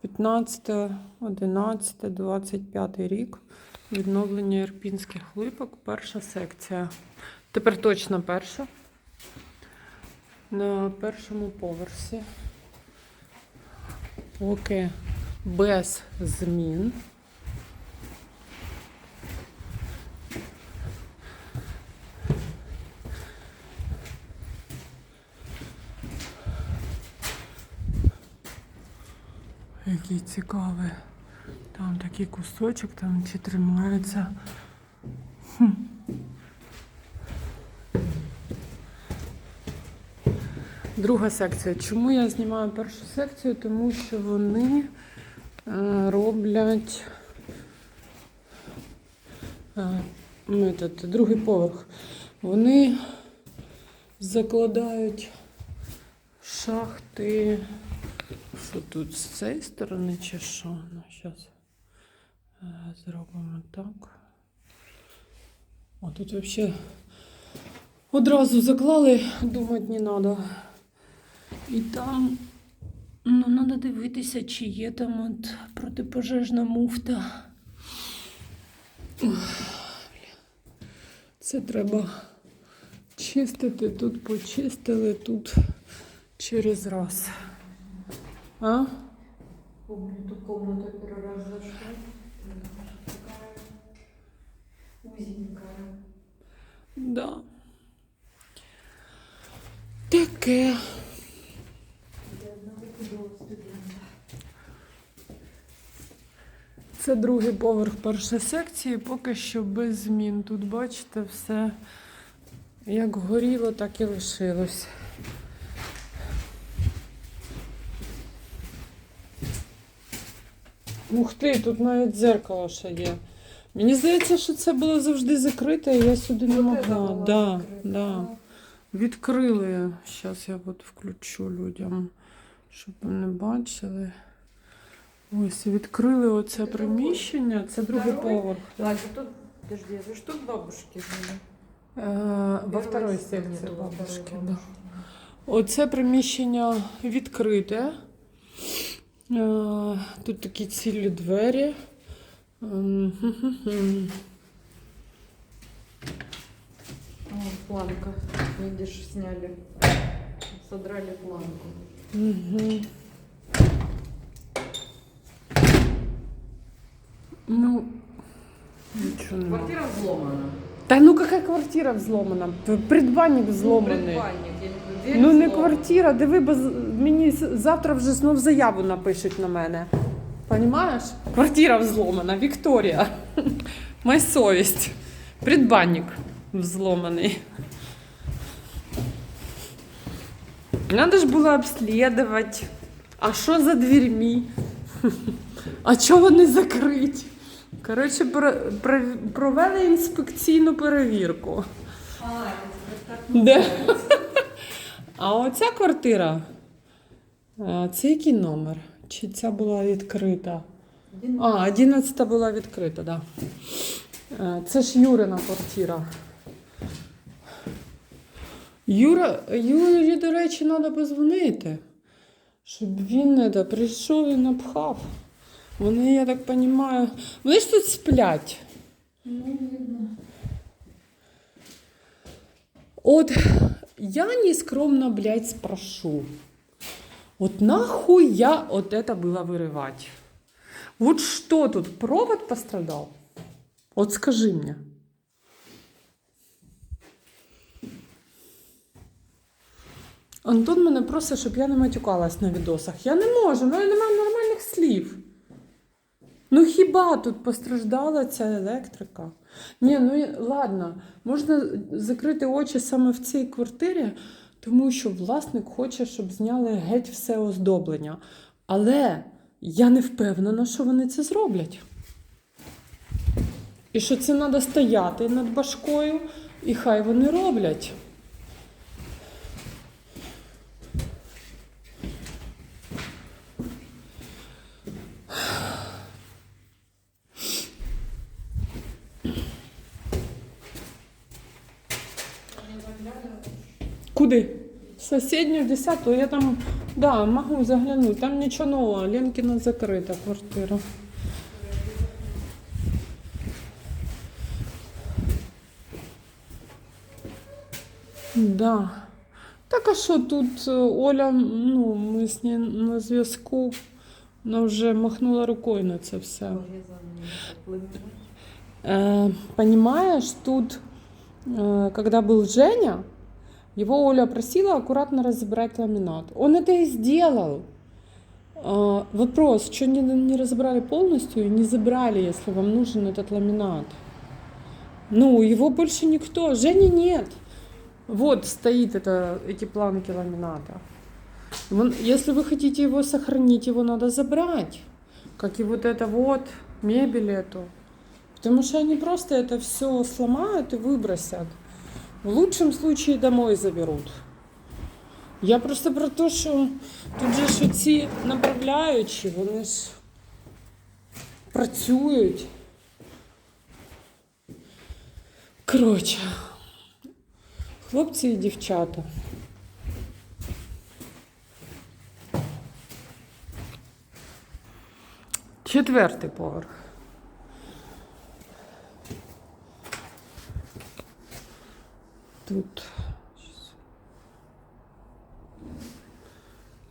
15, 11, 25 рік. Відновлення ірпінських липок. Перша секція. Тепер точно перша. На першому поверсі. Поки без змін. Який цікавий. Там такий кусочок, там чи тримається. Друга секція. Чому я знімаю першу секцію? Тому що вони е, роблять метод, другий поверх. Вони закладають шахти. Що тут з цієї сторони чи що? Ну, зараз зробимо так. О, тут взагалі одразу заклали, думати не треба. І там ну, треба дивитися, чи є там от протипожежна муфта. Це треба чистити. Тут почистили, тут через раз. А? Помню, ту комнату первый раз зашла. Такая узенькая. Да. Таке. Це другий поверх першої секції, поки що без змін. Тут, бачите, все як горіло, так і лишилось. Ух ти, тут навіть дзеркало ще є. Мені здається, що це було завжди закрите, і я сюди не Вот могла. это была Да, закрыта. да. Відкрили. Зараз я от включу людям, щоб вони бачили. Ось відкрили оце Це приміщення. Це другий Второй? поверх. Ладно, тут, подожди, это ж тут бабушки жили. Е, во Первой второй стороне секції было бабушки. второй Да. бабушки. Оце приміщення відкрите. Е, Тут такі цілі двері. Ем, хм-хм-хм. О, планка. Видишь, сняли. Содрали планку. Мгм. Ну, нічого нема. Квартира взломана. Та ну яка квартира взломана? П- Предбанник взломаний. Предбанник, я не- дверь Ну не взломана. Квартира, диви, бо мені завтра вже знов заяву напишуть на мене. Понімаєш? Квартира взломана, Вікторія. Моя совість. Предбанник взломаний. Надо ж було обслідувати. А що за дверьми? А чого вони закриті? Коротше, про- про- провели інспекційну перевірку. А, так? А оця квартира. е, Це який номер? Чи ця була відкрита? А, 11 була відкрита, так. Да. Е, Це ж Юрина квартира. Юра, Юрі, до речі, треба позвонити, щоб він не да, прийшов і напхав. Вони, я так розумію, вони ж тут сплять. Ну, видно. Вот я нескромно, блядь, спрошу. Вот нахуй я вот это было вырывать? Вот что тут, провод пострадал? Вот скажи мне. Антон мене просить, щоб я не матюкалась на відосах. Я не можу, в мене немає нормальних слів. Хіба тут постраждала ця електрика? Ні, ну ладно, можна закрити очі саме в цій квартирі, тому що власник хоче, щоб зняли геть все оздоблення. Але я не впевнена, що вони це зроблять. І що це треба стояти над башкою, і хай вони роблять. Куди? В Сусідню, в 10 я там Да, можу заглянути. Там нічого нового. Ленкіна закрита квартира. Да. Так а що тут е, Оля, ну, ми з нею на зв'язку, вона вже махнула рукою на це все. Э, понимаешь, тут, э, когда был Женя, его Оля просила аккуратно разобрать ламинат. Он это и сделал. Э, вопрос, что не, не разобрали полностью и не забрали, если вам нужен этот ламинат? Ну, его больше никто. Жени нет. Вот стоит это, эти планки ламината. Если вы хотите его сохранить, его надо забрать. Как и вот это вот, мебель эту. Потому что они просто это все сломают и выбросят. В лучшем случае домой заберут. Я просто про те, що тут же ж ці направляючі, вони ж працюють. Коротше, хлопці і дівчата. Четвертий поверх. Тут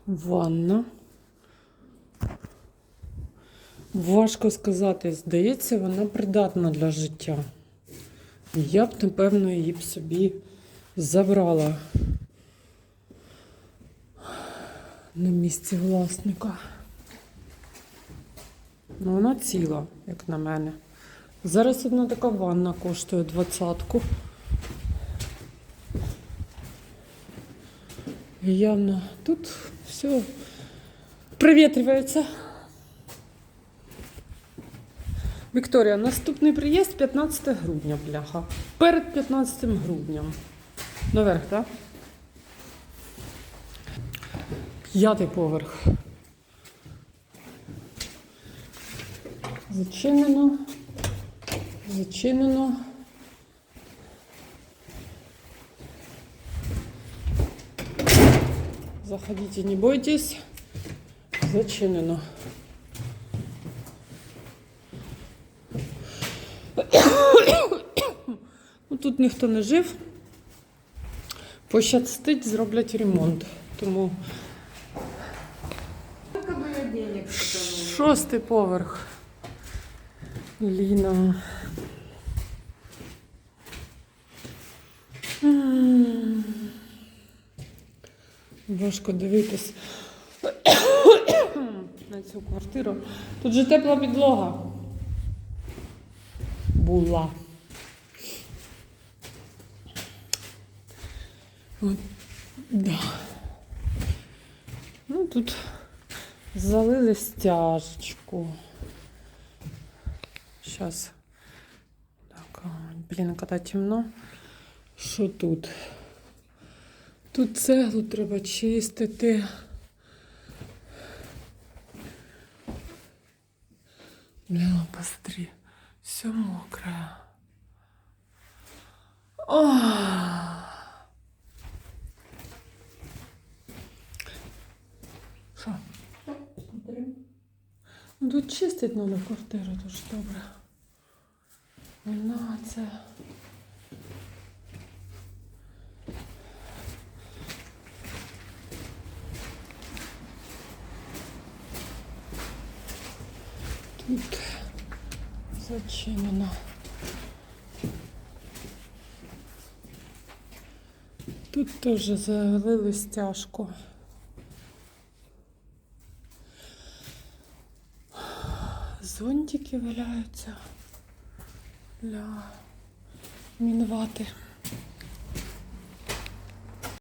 ванна. Важко сказати, здається, вона придатна для життя. Я б, напевно, її б собі забрала на місці власника. Ну, вона ціла, як на мене. Зараз одна така ванна коштує двадцятку. Явно тут все проветривается. Вікторія, наступний приїзд 15 грудня, бляха. Перед 15 грудням. Наверх, так? П'ятий поверх. Зачинено. Зачинено. Заходите, не бойтесь. Зачинено. Ну, тут ніхто не жив. Пощастить, зроблять ремонт. Тому шостий поверх. Ліна. Важко дивитись на цю квартиру. Тут же тепла підлога. Була. От, да. Ну, тут залили стяжечку. Сейчас. Так, блін, коли темно. Що тут? Тут цеглу треба чистити. Блін, посмотри, все мокре. Ох. Що? Ну, Тут чистить треба квартиру, дуже добре. Вона це. Тут зачинено. Тут теж залили стяжку. Зонтики валяються для мінвати.